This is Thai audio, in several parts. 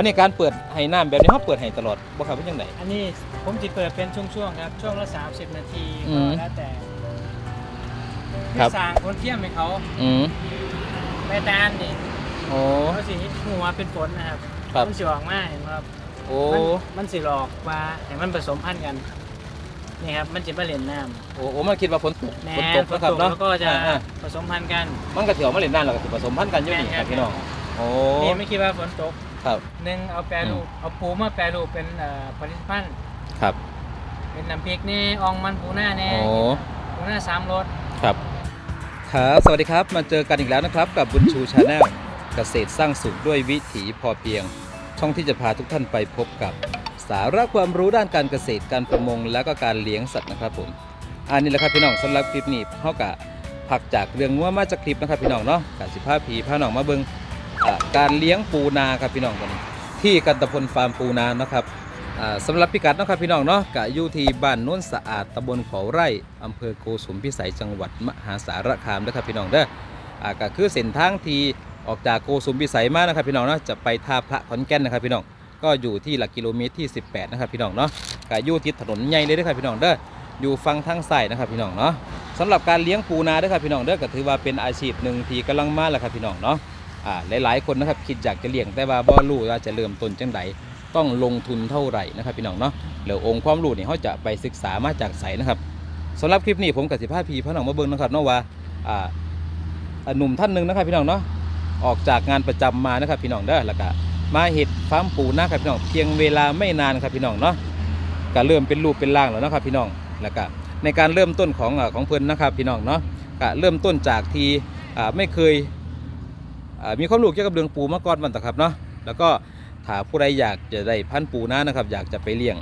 วันนี้การเปิดให้น้ำแบบนี้เขาเปิดให้ตลอดบ่ครับว่าจังไดอันนี้ผมจะเปิดเป็นช่วงๆครับ ช่วงละ 30 นาทีอืก็มแล้วแต่ครับสร้างคนเทียมให้เขาอืมแม่ตาลนี่โอ้ เขาสิหัวเป็นฝนนะครับครับ มันสิออกมาเห็นไหมครับโอ้ มันมันสิหลอกว่าให้มันผสมพันธุ์กันนี่ครับมันจะมาเล่นน้โอ้โอ้มันคิดว่าฝนตกำแน่ฝนตกฝนนะครับตกเนาะแล้วก็จะอ่าผสมพันธุ์กันๆมันก็สิออกมาเล่นน้ำแล้วก็สิผสมพันธุ์กันอยู่นี่ครับพี่น้อง โอ้ นี่ไม่คิดว่าฝนตก ครับ หนึ่งเอาแปรรูปเอาปูมาแปรรูปเป็นเอ่อผลิตภัณฑ์ครับ เป็นน้ำพริกนี่อองมันปูหน้าแน่โอ้ ปูหน้าสามรส ครับ ครับ สวัสดีครับ มาเจอกันอีกแล้วนะครับ กับบุญชูชาแนลเกษตรสร้างสุขด้วยวิถีพอเพียง ช่องที่จะพาทุกท่านไปพบกับ สาระความรู้ด้านการเกษตรการประมง และก็การเลี้ยงสัตว์นะครับผม อันนี้แหละครับพี่น้องสำหรับคลิปนี้เฮากะผักจากเรื่องงัวมาจากคลิปนะครับพี่น้องเนาะกสิภาพีพาน้องมาเบิงอ่า การเลี้ยงปูนาครับพี่น้องวันนี้ที่กันตะพลฟาร์มปูนานะครับอ่าสำหรับพิกัดนะครับพี่น้องเนาะกะอยู่ที่บ้านโน้นสะอาดตำบลเขาไร่อำเภอโกสุมพิสัยจังหวัดมหาสารคามนะครับพี่น้องเด้ออาก็คือเส้นทางที่ออกจากโกสุมพิสัยมานะครับพี่น้องเนาะจะไปท่าพระขอนแก่นนะครับพี่น้องก็อยู่ที่หลักกิโลเมตรที่ 18 นะครับพี่น้องเนาะกะอยู่ที่ถนนใหญ่เลยเด้อครับพี่น้องเด้ออยู่ฝั่งทางซ้ายนะครับพี่น้องเนาะสำหรับการเลี้ยงปูนาเด้อครับพี่น้องเด้อก็ถือว่าเป็นอาชีพหนึ่งที่กำลังมาแล้วครับพี่น้องเนาะ หลายๆ คนนะครับคิดอยากจะเลี้ยงแต่ว่าบ่รู้ว่าจะเริ่มต้นจังไดต้องลงทุนเท่าไหร่นะครับพี่น้องเนาะแล้วองค์ความรู้นี่เขาจะไปศึกษามาจากไสนะครับสำหรับคลิปนี้ผมกับสิพาพีพระน้องมาเบิ่งนะครับเนาะว่าอ่าอ่าหนุ่มท่านหนึ่งนะครับพี่น้องเนาะออกจากงานประจำมานะครับพี่น้องเด้อแล้วก็มาเห็ดฟาร์มปูนะครับพี่น้องเพียงเวลาไม่นานครับพี่น้องเนาะก็เริ่มเป็นรูปเป็นร่างแล้วนะครับพี่น้องแล้วก็ในการเริ่มต้นของของเพิ่นนะครับพี่น้องเนาะก็เริ่มต้นจากที่ไม่เคย มีความรู้เกี่ยวกับเรื่องปูมาก่อนมันต่อครับเนาะแล้วก็ถ้าผู้ใดอยากจะได้พันปูนานะครับ อยากจะไปเลี้ยง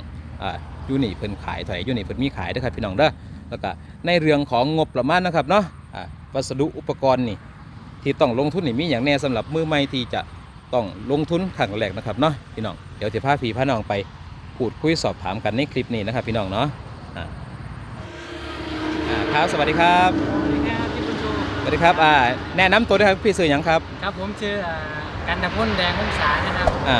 ยูนี่เพิ่นขายถอยยูนี่เพิ่นมีขายนะครับพี่น้องเด้อแล้วก็ในเรื่องของงบประมาณนะครับเนาะอ่าวัสดุอุปกรณ์นี่ที่ต้องลงทุนนี่มีอย่างแน่สำหรับมือใหม่ที่จะต้องลงทุนครั้งแรกนะครับเนาะพี่น้องเดี๋ยวจะพาพี่พาน้องไปพูดคุยสอบถามกันในคลิปนี้นะครับพี่น้องเนาะครับสวัสดีครับ วัสดีครับอ่าแนะนำตัวด้วยครับพี่ซื้อหยังครับครับผมชื่ออ่ากันตะพ่นแดงวงศานะครับอ่า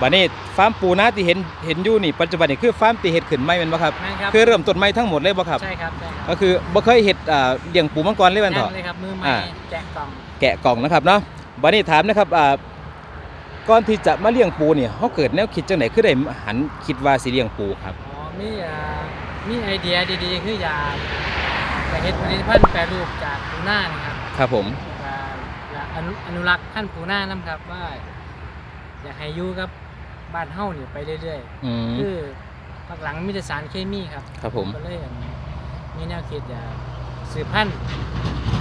บัดนี้ฟาร์มปูนาที่เห็นเห็นอยู่นี่ปัจจุบันนี่คือฟาร์มที่เฮ็ดขึ้นใหม่แม่นบ่ครับนั่นครับคือเริ่มต้นใหม่ทั้งหมดเลยบ่ครับ ใช่ครับใช่ครับก็คือบ่เคยเฮ็ดอ่าเลี้ยงปูมาก่อนเลยแม่นนั่เถาะนเลยครับมือใหม่อ่าแกะกล่องแกะกล่องนะครับเนาะบัดนี้ถามนะครับอ่าก่อนที่จะมาเลี้ยงปูนี่เฮาเกิดแนวคิดจังไดคือได้หันคิดว่าสิเลี้ยงปูครับ อ๋อมีอ่ามีไอเดียดีๆคืออยาก จะเฮ็ดผลิตภัณฑ์แปรรูปจากปูน่านะครับครับผมอ่าอยากอนุอนุรักษ์พันธุ์ปูน่านํครับว่า อยากให้อยู่กับบ้านเฮานี่ไปเรื่อยอืมๆคือพักหลังมีแต่สารเคมีครับครับผมก็เลยมีแนวคิดอยากสืบพันธุ์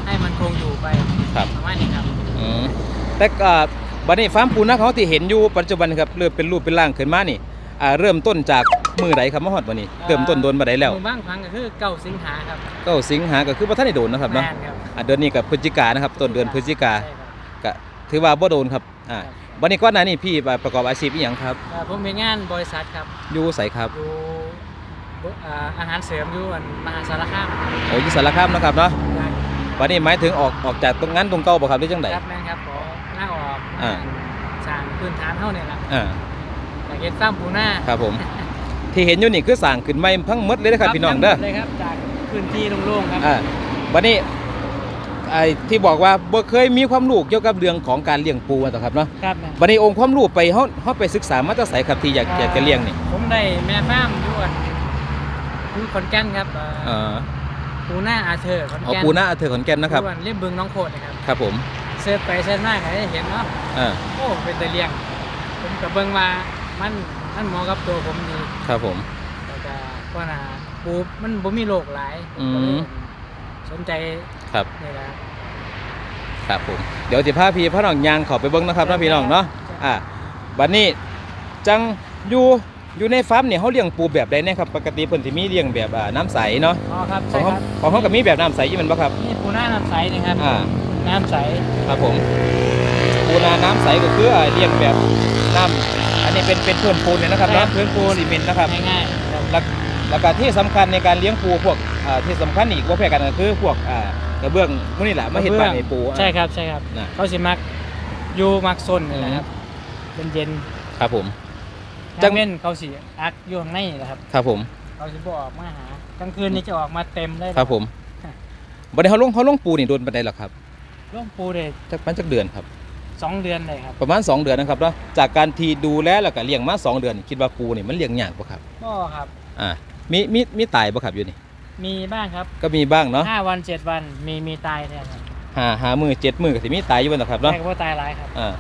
ให้มันคงอยู่ไปครับประมาณนี้ครับอืมแต่อ่าบัดนี้ฟาร์มปูนาของเขาที่เห็นอยู่ปัจจุบันครับเริ่มเป็นรูปเป็นร่างขึ้นมานี่อ่าเริ่มต้นจาก มือใดครับมาฮอดบัดนี้เริ่มต้นโดนบัดใดแล้วหมู่บ้านพังก็คือเก้าสิงหาครับก็สิงหาก็คือบ่ทันได้โดนนะครับเนาะแม่นครับอ่าเดือนนี้กับพฤศจิกานะครับต้นเดือนพฤศจิกาใช่ครับก็ถือว่าบ่โดนครับอ่าครับวันนี้ก่อนหน้านี้พี่ประกอบอาชีพอีหยังครับเอ่อผมเป็นงานบริษัทครับอยู่ไสครับอยู่บอ่าอาหารเสริมอยู่อันมหาสารคามโอ้อยู่สารคามเนาะครับเนาะวันนี้หมายถึงออกออกจากตรงนั้นตรงเก่าบ่ครับหรือจังไดครับแม่นครับขอลาออกอ่าสร้างพื้นฐานเท่านี่แหละอ่าอยากเฮ็ดฟาร์มปูนาครับผม ที่เห็นอยู่นี่คือสร้างขึ้นใหม่ทั้งหมดเลยนะครับพี่น้องเด้อเลยครับจากพื้นที่โล่งๆครับอ่าวันนี้ไอ้ที่บอกว่าบ่เคยมีความรู้เกี่ยวกับเรื่องของการเลี้ยงปูอะต่อครับเนาะครับแม่นวันนี้องค์ความรู้ไปเฮาเฮาไปศึกษามาจากไสครับที่อยากอยากจะเลี้ยงนี่ ผมได้แม่ฟาร์มอยู่อันอยู่ขอนแก่นครับเอ่อเอ่อปูนาอาเธอร์ขอนเอาแก่นปูนาเถือขอนแก่นนะครับอยู่อัเรียบบึงน้องโคดนะครับครับผมเสิร์ชไปเสิร์ชมาก็ได้เห็นเนาะอ่าโอ้เป็นตะเลียง ผมกับเบิ่งว่ามัน มันเหมาะกับตัวผมดีครับผมแต่ก็ว่าน่ะปูมันบ่มีโรคหลายอืมก็เลยสนใจครับ นี่แหละครับครับผม เดี๋ยวสิพาพี่พระน้องยางเขอไปเบิ้งนะครับเนาะพี่น้องเนาะ อ่าบัดนี้จังอยู่อยู่ในฟาร์มเนี่ยเขาเลี้ยงปูแบบใดเนี่ยครับปกติเพิ่นสิมีเลี้ยงแบบอ่าน้ำใสเนาะ อ๋อครับขอใช่งคเขารับของเขาก็มีแบบน้ำใสอยู่แมันบ่ครับ นี่ปูนาน้ำใสนะครับอ่า น้ำใสครับผมปูนาน้ำใสก็คืออ่าเลี้ยงแบบน้ำอั นนี้เป็นเป็นพื้นปูนเนี่ยนะครับเนาะพื้นปูนซีเมนต์นะครับง่ายๆครับแล้วแล้วก็ที่สำคัญในการเลี้ยงปูพวกอ่าที่สำคัญอีกว่าแพ้กันก็คือพวกอ่ากระเบื้องพวกนี้แหละมาเห็ดบ้านในปูใช่ครับใช่ครับนะเขาสิมักอยู่มักซนนี่แหละครับคเย็นครับผมๆจัจังงเว้นเขาสิอักอยู่ข้างในแหละครับครับผมเขาสิบ่ออกมาหากลางคืนนี่จะออกมาเต็มเลยครับผมบัดนี้เขาลงเขาลงปูนี่โดนปันไดหรอครับร่วงปูเลยจักมันจักเดือนครับ สองเดือนเลยครับประมาณ 2 เดือนนะครับเนาะจากการที่ดูแลแล้วก็เลี้ยงมาสองเดือนนี่คิดว่าปูนี่มันเลี้ยงยากปะครับก็ครับ อ่ามีมีมีตายปะครับอยู่นี่มีบ้างครับก็มีบ้างเนาะห้าวันเจ็ดวันมีมีตายเนี่ยครับหาหามือเจ็ดมือก็สิมีตายอยู่บ้างนะครับเนาะแต่ก็บ่ตายหลายครับ อ่า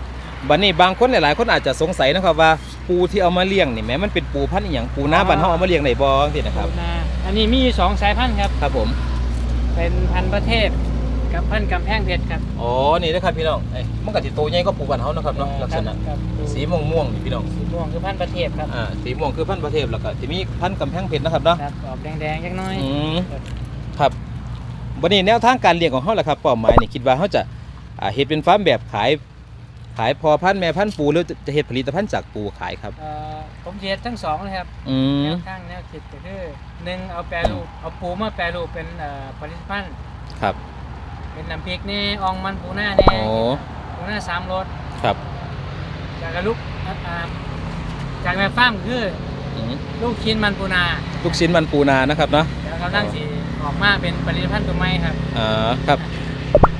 บัดนี้บางคนหลาย ๆ คนอาจจะสงสัยนะครับว่าปูที่เอามาเลี้ยงนี่แม้มันเป็นปูพันธุ์อหย่างปูหน้าบ้านเฮาเอามาเลี้ยงได้บ่จังซี่นะครับปูนาอันนี้มีอยู่สองสายพันธุ์ครับ ครับผม เป็นพันธุ์ประเทศ กับพันธุ์กำแพงเพชรครับอ๋อ นี่นะครับพี่น้องเอ้ยมันก็สิโตใหญ่กว่าปูบ้านเฮานะครับเนาะลักษณะครับสีม่วงม่วงๆนี่พี่น้องสีม่วงคือพันธุ์ประเทศครับอ่าสีม่วงคือพันธุ์ประเทศแล้วก็สิมีพันธุ์กำแพงเพชรนะครับเนาะครับออกแดงๆจักหน้อย อืมครับครับบัดนี้แนวทางการเลี้ยงของเฮาล่ะครับเป้าหมายนี่คิดว่าเฮาจะอ่าเฮ็ดเป็นฟาร์มแบบขาย ขายพอพันธุ์แม่พันธุ์ปูหรือจะจะเฮ็ดผลิตภัณฑ์จากปูขายครับ เอ่อผมเทียทั้งสองเลยครับอืแนมวข้างแนวคิดก็คือหนึ่งเอาแปรรูปเอาปูมาแปรรูปเป็นเอ่อผลิตภัณฑ์ครับ เป็นน้ำพริกนี่อองมันปูหน้าแน่โอ้ปูหน้าสามรสครับจากกระลุกอ่าอ่าจากแม่ฟ้าร์มคืออืมลูกชิ้นมันปูนา ลูกชิ้นมันปูนานะครับเนาะแล้วกำลังสีออกมาเป็นผลิตภัณฑ์ตัวใหม่ครับอ่าครับ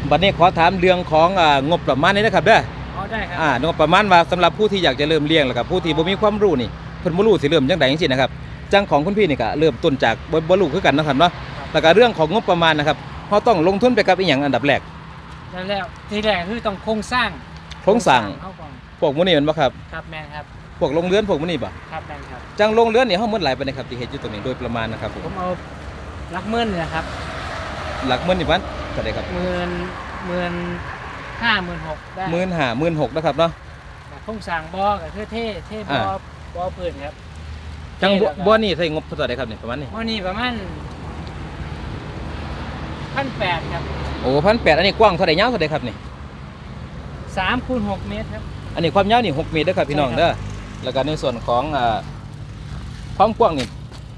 บัดนี้ขอถามเรื่องของอ่างบประมาณนี้นะครับเด้ออ๋อได้ครับอ่างบประมาณว่าสำหรับผู้ที่อยากจะเริ่มเลี้ยงแล้วก็ผู้ที่บ่มีความรู้นี่เพิ่นบ่รู้สิเริ่มจังไดจังซี่นะครับจังของคุณพี่นี่ก็เริ่มต้นจากบ่บ่รู้คือกันนะครับเนาะแล้วก็เรื่องของงบประมาณนะครับ เฮาต้องลงทุนไปกับอีหยังอันดับแรกแล้วแล้วทีแรกคือต้องโครงสร้างโครงสร้างเข้าก่อนพวกหมื้นี้แม่นบ่ครับครับแมนครับพวกโรงเรือนพวกหมื้นี้บ่ครับแมนครับ จังโรงเรือนนี่เฮาหมดหลายปานใดครับที่เฮ็ดอยู่ตรงนี้โดยประมาณนะครับผมผมเอาลักเมื่นเนี่ยนะครับหลักหมื่นนี่มันเท่าใดครับหมื่นหมื่นห้าหมื่นหกได้หมื่นห้าหมื่นหกนะครับเนาะ โครงสร้างบ่อก็คือเท่เท่บ่ออ่า บ่อพื้นครับจังบ่เท่แล้วก็บ่นี่ใส่งบเท่าใดครับนี่ประมาณนี้บ่อนี่ประมาณ พันแปดครับโอ้พันแปดอันนี้กว้างเท่าใดยาวเท่าใดครับนี่สามคูณหกเมตรครับ อันนี้ความยาวนี่6เมตรเด้อครับพี่น้องใช่ครับเด้อแล้วก็ในส่วนของอ่าความกว้างนี่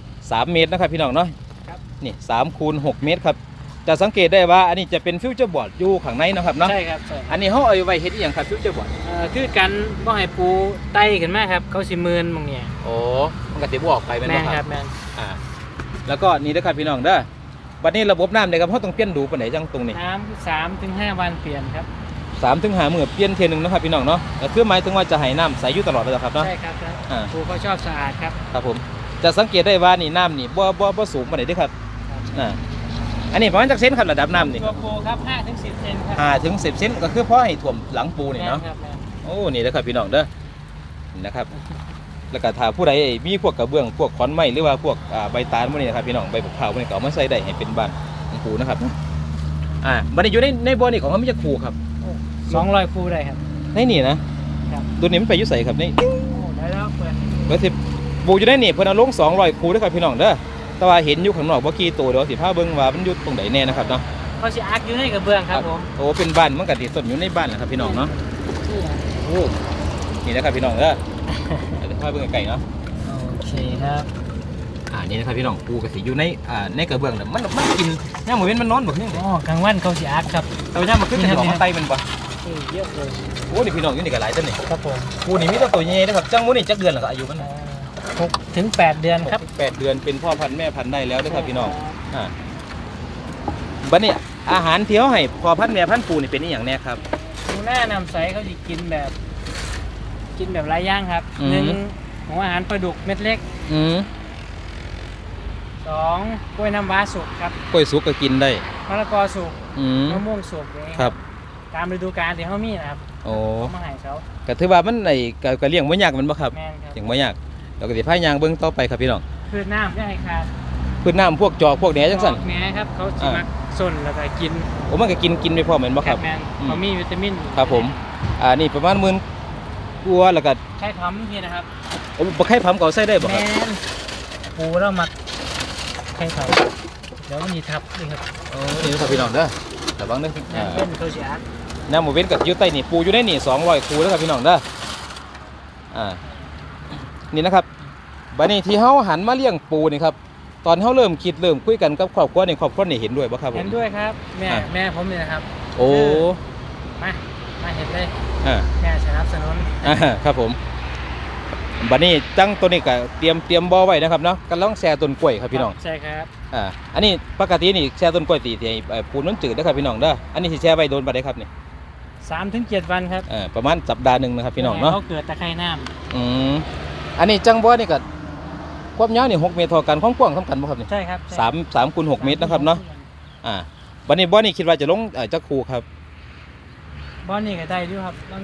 3เมตรนะครับพี่น้องเนาะครับนี่3คูณ6เมตรครับจะสังเกตได้ว่าอันนี้จะเป็นฟิวเจอร์บอร์ดอยู่ข้างในนะครับเนาะใช่ครับใช่อันนี้เฮาเอาไว้เฮ็ดอีหยังครับฟิวเจอร์บอร์ดเอ่อคือกันบ่ให้ปูไต่ขึ้นมาครับเขาสิหมื่นบางเนี่ยโอ้มันก็สิบ่ออกไปแม่นแม่บ่นคครัรับบแม่นอ่าแล้วก็นี่เด้อครับพี่น้องเด้อ บัดนี้ระบบน้ำเนี่ยครับเฮาต้องเปลี่ยนดูปานไหนจังตรงนี้น้ำสามถึงห้าวันเปลี่ยนครับสามถึงหามื้อเปลี่ยนเทื่อหนึงเนาะครับพี่น้องเนาะก็คือหมายถึงว่าจะให้น้ำใสอยู่ตลอดเลยครับเนาะ ใช่ครับครับอ่าปูเขาชอบสะอาดครับครับผมจะสังเกตได้ว่านี่น้ำนี่บ่บ่บ่สูงปานใดเด้อครับอ่าอันนี้ประมาณจักเซนครับระดับน้ำนี่ตัวปูครับห้าถึงสิบเซนครับห้าถึงสิบเซนก็คือพอให้ท่วมหลังปูนี่เนาะ แม่ครับแม่นโอ้ นี่นะครับพี่น้องเด้อนี่นะครับ แล้วก็ถ้าผู้ใดมีพวกกระเบื้อง พวกขอนไม้หรือว่าพวกอ่าใบตาลพวกนี้นะครับพี่น้องใบบุกเผาพวกนี้ก็เอามาใส่ได้ให้เป็นบ้านของปูนะครับอ่าบัดนี้อยู่ในในบ่อนี่ของเขาไม่จะคูครับสองร้อยปูได้ครับในนี่นะครับตัวนี้มันไปอยู่ใส่ครับนี่โอ้ได้แล้วเปิดเดี๋ยวสิปูอยู่ในนี่เพิ่นเอาลง200คูเด้อครับพี่น้องเด้อแต่ว่าเห็นอยู่ข้างนอกบ่กี่ตัวเดี๋ยวสิพาเบิ่งว่ามันอยู่ตรงไหนแน่นะครับเนาะเขาสิอักอยู่ในกระเบื้องครับผมโอ้เป็นบ้านมันก็สิต้นอยู่ในบ้านแหละครับพี่น้องเนาะโอ้นี่นะครับพี่น้องเด้อ เดี๋ยวพาเบิ่งไกลๆเนาะโอเคครับอ่านี่นะครับพี่น้องปูกระสีอยู่ในอ่าในกระเบื้องน่ะมันมันกินย่ามมื้อเว้นมันนอนบ่เนี่ยอ๋อกลางวันเขาสิอักครับแต่ว่าย่ามมันขึ้นจะดอกมันไตมันบ่เออเยอะเลยโอ้นี่พี่น้องอยู่นี่ก็หลายต้นนี่ครับผมปูนี่มีแต่ตัวใหญ่ๆนะครับจังมื้อนี่จักเดือนแล้วก็อายุมันอ่าหกถึงแปดเดือนครับแปดเดือนเป็นพ่อพันธุ์แม่พันธุ์ได้แล้วเด้อครับพี่น้องอ่าบัดนี้อาหารที่เฮาให้พ่อพันธุ์แม่พันธุ์ปูนี่เป็นอีหยังแน่ครับปูหน้านำใสเขาสิกินแบบ กินแบบหลายอย่างครับอืม หนึ่งหัวอาหารปลาดุกเม็ดเล็กอืมสองกล้วยน้ำว้าสุกครับกล้วยสุกก็กินได้ มะละกอสุกอืมมะม่วงสุกอย่างเงี้ยครับ ตามฤดูกาลที่เขามีนะครับโอ้เขามาให้เขาก็ถือว่ามันไอ้ก็ก็เลี้ยงบ่ยากแมันบ่ครับแม่นครับเลี้ยงบ่ยากเราก็สิพายางเบิ่งต่อไปครับพี่น้องพืชน้ำย่าให้ขาดพืชน้ำพวกจอกพวกแหนจังซั่น ดอกแหนครับเขาสิอ่ามักส้นแล้วก็กินโอ้มันก็กินกินไปพร้อมแม่นบ่ครับ แมนอืม เขามีวิตามินครับผม อ่านี่ประมาณหมื่น กลัวาแล้วก็ใช้พร้อมพี่นะครับโอ้บ่ไข่พร้ำก็เอาใส่ได้บ่แมครับนปูแล้วมักใช้เขาเดี๋ยวมันมีทับนี่ครับโอ้นี่ครับพี่น้องเด้อระวังเด้อแมอ่านเป็นเขาสิอักน้ำหมูเว้นกับอยู่ใต้นี่ปูอยู่ในนี่200คูเด้อครับพี่น้องเด้ออ่านี่นะครับบัดนี้ที่เฮาหันมาเลี้ยงปูนี่ครับตอนเฮาเริ่มคิดเริ่มคุยกันกับครอบครัวนี่ครอบครัวนี่เห็นด้วยบ่ครับผม เห็นด้วยครับ แม่อ่าแม่ผมเนี่ยนะครับโอ้ มามาเห็นเลยอ่า แม่สนับสนุนอ่าครับผมบัดนี้ตั้งตัวนี้ก็เตรียมเตรียมบ่อไว้นะครับเนาะกำลังแช่ต้นกล้วยครับพี่น้องใช่ครับอ่าอันนี้ปกตินี่แช่ต้นกล้วยตีที่เอ่อปูนมันจืดนะครับพี่น้องเด้ออันนี้สิแช่ไว้โดนบัดได้ครับนี่สามถึงเจ็ดวันครับเอ่อประมาณสัปดาห์หนึงนะครับพี่น้องเนาะเขาเกิดตะไคร่น้อืมอันนี้จังบ่อนี่ก็ความยาวนี่6เมตรเท่ากันความกว้างสำคัญบ่ครับนี่ำใช่ครับใช่สามสามคูณหกเมตรนะครับเนาะอ่าบัดนี้บ่อนี่คิดว่าจะลงเอ่อจักคูครับ บ้านนี่ก็ได้ด้วยครับมัน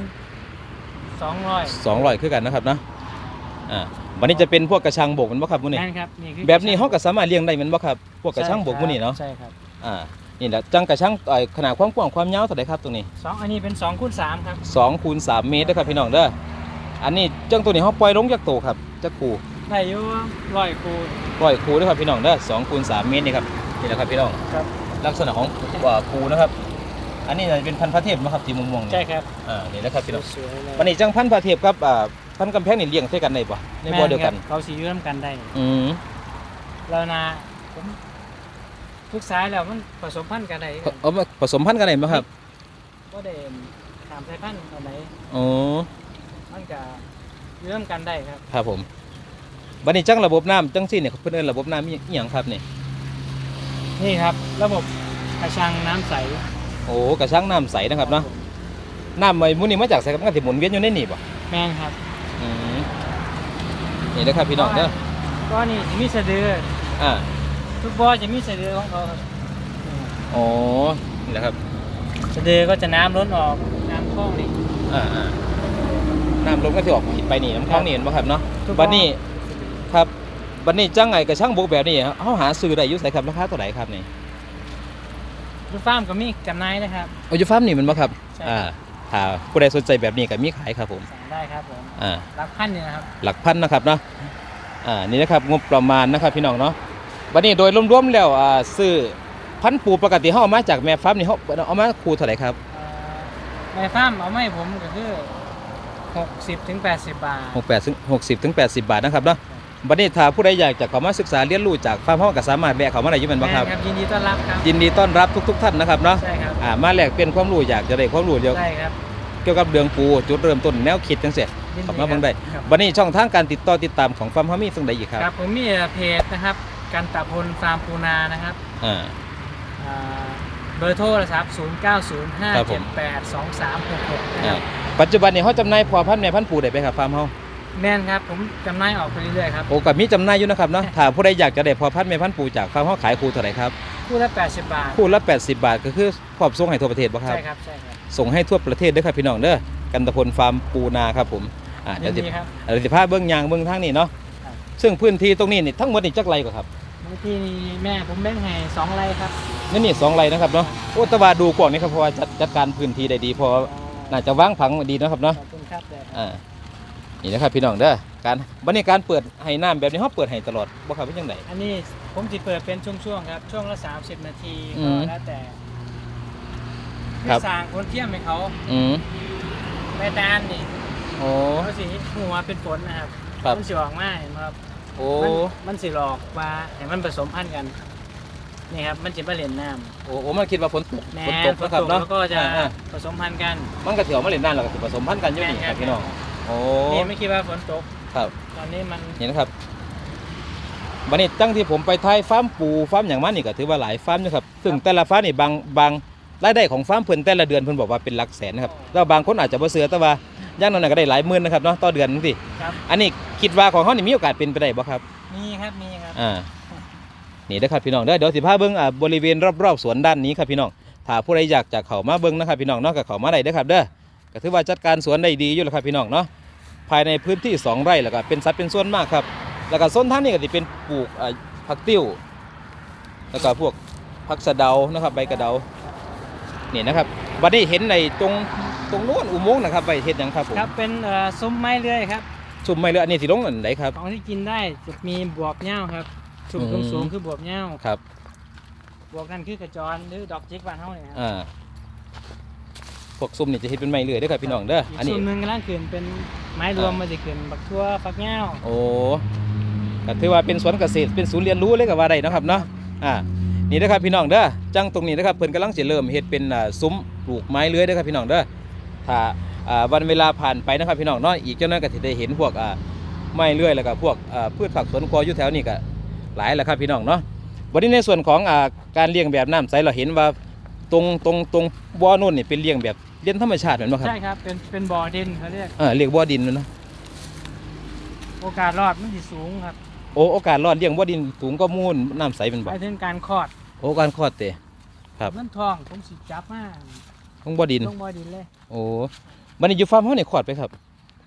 สองร้อย200คือกันนะครับเนาะอ่าบัดนี้จะเป็นพวกกระชังบกมันบ่ครับมื้อนี้นั่นครับนี่คือแบบนี้เขาก็สามารถเลี้ยงได้แมันบ่ครับ พวกกระชังบกมื้อนี้เนาะใช่ครับอ่านี่แหละจังกระชังเอ่อขนาดความกว้างความยาวเท่าไหร่ครับตรงนี้สองอันนี้เป็นสองคูณสามครับ2คูณ3เมตรนะครับพี่น้องเด้ออันนี้จังตัวนี้เขาปล่อยลงจากโตครับจักคูได้อยู่ร้อยคูณ ปล่อยคูเด้อครับพี่น้องเด้อ2คูณ3เมตรนี่ครับนี่แหละครับพี่น้องครับ ลักษณะของว่าคูนะครับ อันนี้น่าจะเป็นพันธุ์พระเทพนะครับที่ม่วงๆนี่ใช่ครับอ่านี่นะครับพี่น้องสวยๆเลยวันนี้จังพันธุ์พระเทพครับอ่าพันธุ์กำแพงนี่เลี้ยงใส่กันได้ปะในบ่อเดียวกัน แม่ครับเขาสีเยื่อมกันได้ อืมแล้วนะผมทุกสายแล้วมันผสมพันธุ์กันได้กันเอามาผสมพันธุ์กันได้ไหมครับก็ได้ถามสายพันธุ์อันไหนอ๋อมันก็เยื่อมกันได้ครับครับผมบันนี้จังระบบน้ำจังซี่เนี่ยเพื่นเอนระบบน้ำมีอหย่างครับนี่นี่ครับ ระบบกระชังน้ำใส โอ้กระชังน้ำใสนะครับเนาะน้ำไอ้มูนี่มาจากใสกับมันก็สิหมุนเวียนอยู่ในนี่บ่แม่นครับอืมนี่นะครับพี่น้องเด้อก็นี่จะมีสะดืออ่าทุกบ่อจะมีสะดือของเขาครับอืมอ๋อนี่แหละครับสะดือก็จะน้ำล้นออกน้ำคลองนี่อ่าอ่าน้ำลมก็ที่ออกผิดไปนี่น้ำคลองนี่เห็นบ่ครับเนาะทุกบัดนี้ครับบัดนี้จังไงกระชังบกแบบนี้เฮาหาซื้อได้อยู่ไสครับราคาเท่าไหร่ครับนี่ ยูฟาร์มก็มีจำหน่ายนะครับเอาอยู่ฟาร์มนี่แมันบ่ครับใช่อ่าถ้าผู้ใดสนใจแบบนี้ก็มีขายครับผมสั่งได้ครับผมอ่า รับพันเนี่ยนะครับ หลักพันนะครับเนาะ อ่า นี่นะครับงบประมาณนะครับพี่น้องเนาะ วันนี้โดยรวมๆแล้วอ่าซื้อพันธุ์ปูปกติเขาเอามาจากแม่ฟาร์มนี่เขาเอามาคูเท่าไหร่ครับ เอ่อในฟาร์มเอาไม่ผมก็คือ 60ถึง80 บาทหกแปดถึงหกสิบถึงแปดสิบบาทนะครับเนาะ วันนี้ถ้าผู้ใดอยากจะเข้ามาศึกษาเรียนรู้จากฟาร์มเขาก็สามารถแวะเข้ามาได้อยุ่แม่นบ่ครับ แม่นยินดีต้อนรับครับ ยินดีต้อนรับทุก ๆ ท่านนะครับเนาะใช่ครับ อ่ามาแลกเปลี่ยนความรู้อยากจะได้ความรู้เกี่ยวใช่ครับ เกี่ยวกับเรื่องปูจุดเริ่มต้นแนวคิดจังซี่ยินเข้าดีมาเบิ่งได้ครับวันนี้ช่องทางการติดต่อติดตามของฟาร์มเขามีตรงใดอีกครับครับผมมีเพจนะครับ กันตะพลฟาร์มปูนานะครับอ่า อ่าเบอร์โทรศัพท์ 0 9 0 5 ครับผม 7 8 2 3 6 6 นะคอ่ารับปัจจุบันนี้เขาจำหน่ายพอพันธุ์แม่พันธุ์ปูได้ไหมครับฟาร์มเขา แม่นครับผมจำหน่ายออกไปเรื่อยๆครับ โอ้กับมีจำหน่ายอยู่นะครับเนาะถ้าผู้ใดอยากจะได้พอพันธุ์แม่พันธุ์ปูจากฟาร์มเขาขายคู่เท่าไหร่ครับคู่ละ80 บาท คู่ละ 80 บาทก็คือครอบส่งให้ทั่วประเทศบ่ครับ ใช่ครับ ใช่ครับ ส่งให้ทั่วประเทศเด้อครับพี่น้องเด้อกันตะพลฟาร์มปูนาครับผมอ่ายิเดี๋ยวนสิดีครับเดี๋ยวสิพาเบื้องยางเบื้องทางนี่เนาะครับ ซึ่งพื้นที่ตรงนี้นี่ทั้งหมดนี่จักไรกว่าครับบางทีแม่ผมแบ่งให้สองไร่ครับนี่นี่สองไรนะครับเนาะโอ้แตะวาดูกว้างนี่ครับเพราะว่าจัดจัดการพื้นที่ได้ดีพอน่าจะวางผังดีเนาะครับเนาะขอบคุณครับได้ครับ อ่า นี่นะครับพี่น้องเด้อการบัดนี้การเปิดให้น้ำแบบนี้เฮาเปิดให้ตลอดบ่ครับเป็นจังไดอันนี้ผมจะเปิดเป็นช่วงๆครับ ช่วงละ 30 นาทีอืก็มแล้วแต่ครับอสร้างคนเทียมให้เขาอืมแม่ตาลนี่โอ้ เขาสิหัวเป็นฝนนะครับครับ มันสิออกมาเห็นไหมครับโอ้มันมันสิหลอกว่าให้มันผสมพันธุ์กันนี่ครับมันจะมาเล่นน้ำโอ้โอ้มันคิดว่าฝนตกแม่ฝนตกฝนนะครับตกเนาะแล้วก็จะอ่าผสมพันธุ์กัน ๆมันก็เถียวมาเล่นน้ำแล้วก็สิผสมพันธุ์กันอยู่นี่ครับพี่น้อง โอ้นี่ไม่คิดว่าฝนตกครับตอนนี้มันนี่นะครับบันนี้ตั้งที่ผมไปท้ายฟาร์มปูฟาร์มอย่างมันนี่ก็ถือว่าหลายฟาร์มนะครับซึ่งแต่ละฟาร์มนี่บางบางรายได้ของฟาร์มเพิ่นแต่ละเดือนเพิ่นบอกว่าเป็นหลักแสนนะครับแล้วบางคนอาจจะบ่เสือแต่ว่าอย่างนั้นนะก็ได้หลายหมื่นนะครับเนาะต่อเดือนจังซี่ครับอันนี้คิดว่าของเขานี่มีโอกาสเป็นไปได้บ่ครับมีครับมีครับอ่านี่นะครับพี่น้องเด้อเดี๋ยวสิพาเบิ่งอ่าบริเวณรอบๆสวนด้านนี้ครับพี่น้องถ้าผู้ใดอยากจะเข้ามาเบิ่งนะครับพี่น้องเนาะก็เข้ามาได้เด้อครับเด้อ ก็ถือว่าจัดการสวนได้ดีอยู่แล้วครับพี่น้องเนาะภายในพื้นที่ 2 ไร่แล้วก็เป็นสัดเป็นส่วนมากครับ แล้วก็โซนทางนี้ก็สิเป็นปลูกอ่าผักติ้ว แล้วก็พวกผักสะเดานะครับใบกระเดานี่นะครับบัดนี้เห็นในตรงตรงโน้นอุโมงค์นะครับไปเฮ็ดหยังครับผมครับเป็นเอ่อซุ้มไม้เลื่อยครับชุมไม่เลืออันนี้สิลงอันไหนครับของที่กินได้จะมีบวบเหย้าครับชุมอืมสูงๆคือบวบเหย้าครับบวกนั่นคือกระจรหรือดอกจิกบ้านเฮาเนี่ยครับอ่า พวกซุ่มนี่จะเฮ็ดเป็นไม้เลื่อยเด้อครับพี่น้องเด้ออีกอันนี้ส่วนหนึ่งกำลังขึ้นเป็นไม้รวมอ่ามัมันจะขึ้นบักทั่วฟักเหย้าโอ้ก็ถือว่าเป็นสวนเกษตรเป็นศูนย์เรียนรู้เลยก็ว่าได้เนาะครับเนาะอ่านี่นะครับพี่น้องเด้อจังตรงนี้นะครับเพิ่นกำลังสิเริ่มเฮ็ดเป็นอ่าซุ้มปลูกไม้เลื้อยเด้อครับพี่น้องเด้อถ้าอ่าวันเวลาผ่านไปนะครับพี่น้องเนาะอีกเจ้านั้นก็สิได้เห็นพวกอ่าไม้เลื่อยแล้วก็พวกอ่าพืชผักสวนครัวอยู่แถวนี้ก็หลายแล้วครับพี่น้องเนาะวันนี้ในส่วนของอ่าการเลี้ยงแบบน้ำใสเราเห็นว่าตรงตรงตรงบ่อนู่นนี่เป็นเลี้ยงแบบ เลี้ยงธรรมชาติเหมือนบ่ครับใช่ครับ เป็นเป็นบ่อดินเขาเรียก เออเลี้ยงบ่อดินเนาะโอกาสรอดมันสิสูงครับโอ้โอกาสรอดเลี้ยงบ่อดินสูงก็มูลน้ำใสเป็นบ่ไปถึงการคลอดโอ้การคลอดเตะ ครับเงินทองผมสิจับมาของบ่อดินลงบ่อดินเลย โอ้บันนี้อยู่ฟาร์มเฮานี่คลอดไปครับ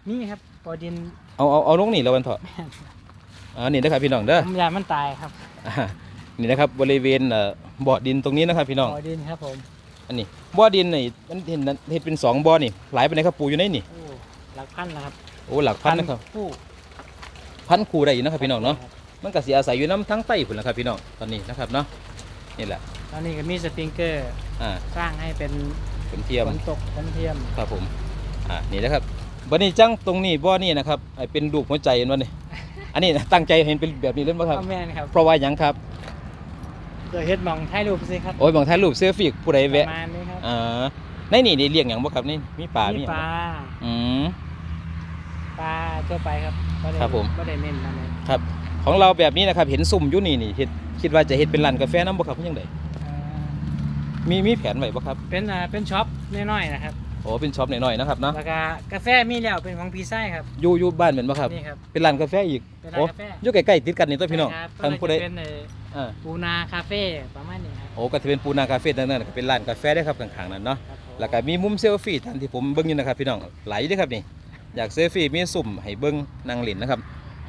นี่ครับบ่อดินเอาเอาเอาลงนี่แล้ววันเถอะอ่านี่นะครับพี่น้องเด้อผมอยากมันตายครับอ่านี่นะครับบริเวณเอ่อบ่อดินตรงนี้นะครับพี่น้องบ่อดินครับผม อันนี้บ่อดินนี่มันเห็นเห็นเป็นสองบ่อนี่หลายไปไหนครับปูอยู่ในนี่โอ้หลักพันนะครับโอ้หลักพันนะครับผู้พันคูได้อยู่นะครับพี่น้องเนาะมันก็สิอาศัยอยู่น้ำทั้งใต้พุ่นแหละครับพี่น้องตอนนี้นะครับเนาะนี่แหละตอนนี้ก็มีสปริงเกอร์อ่าสร้างให้เป็นฝนเทียมฝนตกฝนเทียมครับผมอ่านี่นะครับบันนี้จังตรงนี้บ่อนี่นะครับไอ้เป็นรูปหัวใจเห็นบ่นี่อันนี้ตั้งใจเห็นเป็นแบบนี้เล่นบ่ครับพ่อแม่นครับเพราะว่าหยังครับ เดี๋ยวเฮ็ดหมองถ่ายรูปสิครับโอ้ยบางท่านรูปเสื้อฟีกผู้ใดประแวะมาณนี้ครับอ่าในนี่ได้เลี้ยงหยังบ่ครับนี่มีปลามีมีหยังปลาอืม ปลาทั่วไปครับได้ครับผมบ่ได้เน้นอะไรครับ ของเราแบบนี้นะครับเห็นซุ่มอยู่นี่นี่เฮ็ดคิดว่าจะเฮ็ดเป็นร้านกาแฟน้ำบ่ครับเพิ่นจังไดเอ่อมีมีแผนไว้บ่ครับ เป็นอ่าเป็นช็อปน้อยๆนะครับ โอ้เป็นช็อปหน่อยๆนะครับเนาะแล้วก็กาแฟมีแล้วเป็นของพีไส้ครับอยู่อยู่บ้านเหมือนบ่ครับ นี่ครับ เป็นร้านกาแฟอีกเป็นร้านโอ้กาแฟ อยู่ใกล้ๆติดกันนี่ตัวพี่น้องใช่ครับท่านผู้ใดเป็นเอ่ออ่าปูนาคาเฟ่ประมาณนี้ครับโอ้ก็สิเป็นปูนาคาเฟ่นั่นๆก็เป็นร้านกาแฟได้อครับข้างๆนั้นเนาะ ครับผมแล้วก็มีมุมเซลฟี่ตามที่ผมเบิ่งอยู่นะครับพี่น้องไหลเด้อครับนี่อยากเซลฟี่มีสุ่มให้เบิ่งนั่งเล่นนะครับ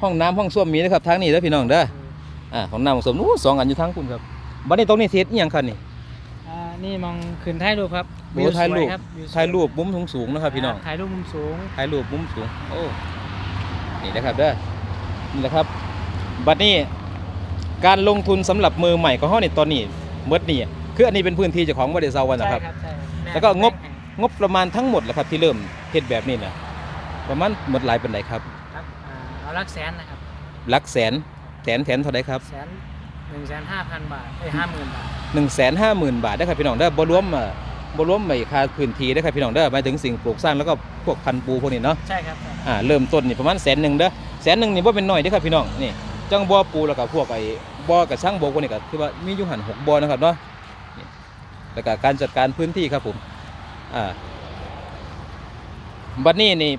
ห้องน้ำห้องส้วมมีนะครับทางนี้เด้อพี่น้องเด้ออืมอ่าห้องน้ำห้องส้วมนู้นสองอันอยู่ทางคุณครับบัดนี้ตรงนี้เฮ็ดอีหยังครับนี่อ่า นี่มองขึ้นถ่ายรูปครับโอ้ถ่ายรูปวิวสวครับวิวสวถ่ายรูปมุมสูงๆนะครับพี่น้อง ถ่ายรูปมุมสูง ถ่ายรูปมุมสูง โอ้ นี่นะครับเด้อ นี่แหละครับ บัดนี้ การลงทุนสำหรับมือใหม่ของเฮาในตอนนี้เมดนี่คืออันนี้เป็นพื้นที่เจ้าของบ่ได้เซาวันนะครับ ใช่ครับใช่ครับม่แล้วก็งบแม่งบประมาณทั้งหมดแหละครับที่เริ่มเฮ็ดแบบนี้นะประมาณหมดหลายเป็นไรครับ ครับอ่าเอาหลักแสนนะครับหลักแสน แสนแสนเท่าไดครับ แสนหนึ่งแสนห้าพันบาทเอ้ยห้าหมื่นบาท 1 5 0 0 0 0 บาทได้อครับพี่น้องเด้อบ่รวมอ่าบ่รวมไอ้ค่าพื้นที่ได้อครับพี่น้องเด้อหมายถึงสิ่งปลูกสร้างแล้วก็พวกพันธุ์ปูพวกนี้เนาะใช่ครับใช่ครับอ่าเริ่มต้นนี่ประมาณแสนหนึ่งเด้อแสนหนึ่งนี่ว่าเป็นน้อยเด้อครับพี่น้องนี่จังบ่อปูแล้วก็พวกไอ้บ่อกับช่างบ่อพวกนี้ก็ถือว่ามีอยู่หันหกบ่อนะครับเนาะนี่แล้วก็การจัดการพื้นที่ครับผมอ่าบัดนี้นี่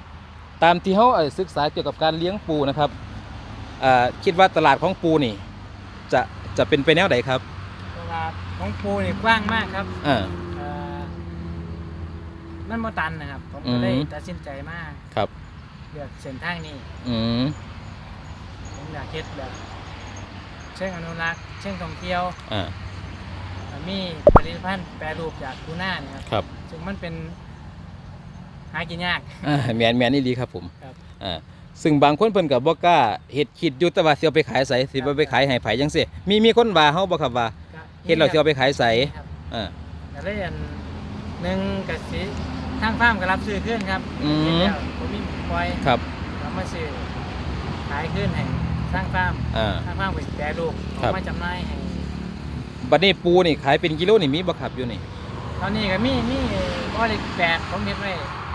ตามที่เฮาเอ่อศึกษาเกี่ยวกับการเลี้ยงปูนะครับอ่าคิดว่าตลาดของปูนี่ จะจะเป็นไปแนวใดครับ ตลาด ของปูนี่กว้างมากครับอ่าเอ่อมันมาตันนะครับ ผมอืก็มเลยตัดสินใจมากครับ เลือกเส้นทางนี้ อืมผมอยากเฮ็ดแบบ เชิงอนุรักษ์เชิงท่องเที่ยวอ่ามีผลิตภัณฑ์แปรรูปจากทูน่าเนี่ยครับครับซึ่งมันเป็นหากินยาก อ่าแม่นแม่นนี่ดีครับผมครับ อ่าซึ่งบางคนเพิ่นก็บ่กล้าเฮ็ดคิดอยู่แต่ว่าสิเอาไปขายไสสิเอาไปขายให้ไผจังซี่มีมีคนว่าเฮาบ่ครับว่าก็ เฮ็ดแล้วสิเอาไปขายไสครับอ่าแต่เล่นหนึ่งกับสีทางฟาร์มก็รับซื้อขึ้นครับอืม เฮ็ดแล้วผมมีปล่อยครับเรามาซื้อขายขึ้นให้สร้างฟาร์มอ่าสร้างฟาร์มไปแปรรูปครับเอามาจำหน่ายให้บัดนี้ปูนี่ขายเป็นกิโลนี่มีบ่ครับอยู่นี่ตอนนี้ก็มีมีบ่อเล็กแปดผมเฮ็ดไว้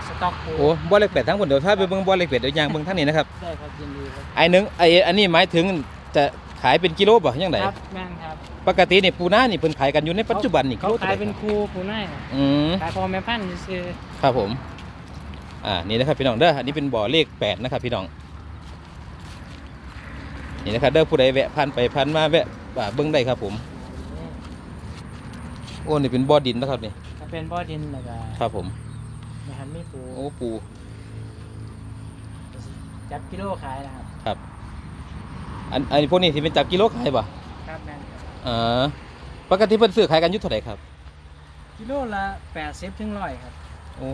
สต็อกปูโอ้บ่เล็กเป็ดทั้งหมดเดี๋ยวถ้าไปเบิ่งบ่เล็กเป็ดเดี๋ยวยางเบิ่งทางนี้นะครับได้ครับยินดีครับไอ้หนึงไอ้อันนี้หมายถึงจะ ขายเป็นกิโลบ่ยังไงครับแม่นครับปกตินี่ปูนานี่เพิ่นขายกันอยู่ในปัจจุบันนี่กิเขาโลขายเท่าไหเป็นร่ครูปูน่ายอืมขายพอแม่พันธุ์ซื้อครับผม อ่านี่นะครับพี่น้องเด้ออันนี้เป็นบ่อเลขแปดนะครับพี่น้องนี่นะครับเด้อผู้ใดแวะผ่านไปผ่านมาแวะอ่าเบิ้งได้ครับ ผมนี่โอ้นี่เป็นบ่อดินนะครับนี่ถ้าเป็นบ่อดินแล้วก็ครับผมนะครับมีปูโอ้ปูจับกิโลขายนะครับครับ อันอันนี้พวกนี้ที่เป็นจับกิโลขายป่ะครับแม่นครับอ่าปกติเพิ่นซื้อขายกันอยู่เท่าไหร่ครับกิโลละ80ถึง100ครับโอ้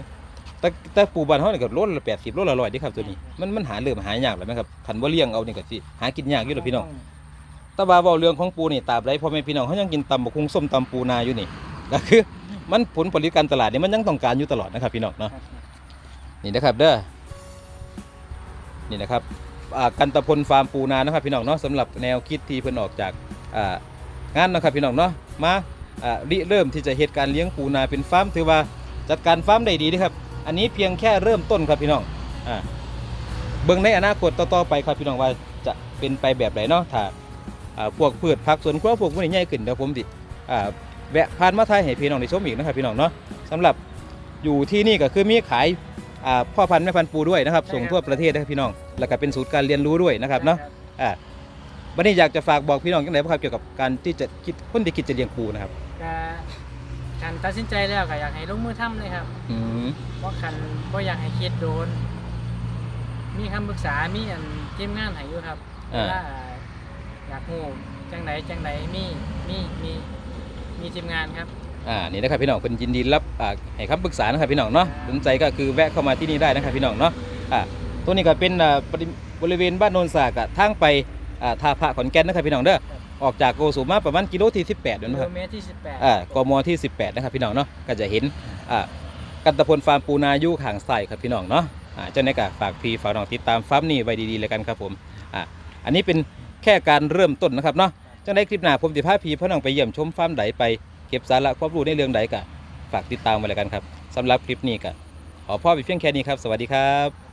แต่แต่ปูบ้านเฮานี่ก็โลละ80โลละ100เด้ครับตัวนี้มันมันหาเริ่มหายากแล้วไหมครับคันบ่เลี้ยงเอานี่ก็สิหากินยากอยู่แล้วพี่น้องแต่ว่าเว้าเรื่องของปูนี่ตราบใดพ่อแม่พี่น้องเขายังกินตำบักคุงส้มตำปูนาอยู่นี่ก็คือ มันผลผลิตการตลาดนี่มันยังต้องการอยู่ตลอดนะครับพี่น้องเนาะครับนี่นะครับเด้อนี่นะครับอ่า กันตะพลฟาร์มปูนานะครับพี่น้องเนาะสำหรับแนวคิดที่เพิ่นออกจากงานนะครับพี่น้องเนาะมาริเริ่มที่จะเหตุการเลี้ยงปูนาเป็นฟาร์มถือว่าจัดการฟาร์มได้ดีนะครับอันนี้เพียงแค่เริ่มต้นครับพี่น้องเบิ่งในอนาคตต่อๆไปครับพี่น้องว่าจะเป็นไปแบบไหนเนาะถ้าพวกพืชผักสวนครัวพวกพวกนี้ใหญ่ขึ้นเดี๋ยวผมสิแวะผ่านมาถ่ายให้พี่น้องได้ชมอีกนะครับพี่น้องเนาะสำหรับอยู่ที่นี่ก็คือมีขายพ่อพันธุ์แม่พันธุ์ปูด้วยนะครับส่งทั่วประเทศนะครับพี่น้อง แล้วก็เป็นศูนย์การเรียนรู้ด้วยนะครับเนาะอ่าวันนี้อยากจะฝากบอกพี่น้องยังไงบ้างครับเกี่ยวกับการที่จะคิดคนที่คิดจะเลี้ยงปูนะครับก็การตัดสินใจแล้วก็อยากให้ลงมือทำเลยครับอืมเพราะคันบ่อยากให้คิดโดน มีคำปรึกษา มีอันทีมงานให้อยู่ครับเวอ่าลาอยากฮู้จังไดจังไดมีมีมีมีทีมงานครับ อ่านี่นะครับพี่น้องคนยินดีรับอ่าให้คำปรึกษานะครับพี่น้องเนาะสนใจก็คือแวะเข้ามาที่นี่ได้นะครับพี่น้องเนาะอ่า ตัวนี้ก็เป็นอ่าบริบริเวณบ้านโนนสากอะทางไปอ่าท่าพระขอนแก่นนะครับพี่น้องเด้อออกจากโกสุมมาประมาณกิโลที่ 18เดือนกินะโลครับเมตรที่ 18อ่ากมที่ 18 นะครับพี่น้องเนาะก็จะเห็นอ่ากันตะพลฟาร์มปูนาอยู่ข้างใส่ครับพี่น้องเนาะอ่าเจ้าในกฝากพี่ฝากน้องติดตามฟาร์มนี่ไว้ดีๆเลยกันครับผมอ่าอันนี้เป็นแค่การเริ่มต้นนะครับเนาะจังในคลิปหน้าผมจะพาพี่พ่อน้องไปเยี่ยมชมฟาร์มใดไปเก็บสาระความรู้ในเรื่องใดก็ฝากติดตามไว้เลยกันครับสำหรับคลิปนี้ก็ขอพ่อไปเพียงแค่นี้ครับ สวัสดีครับ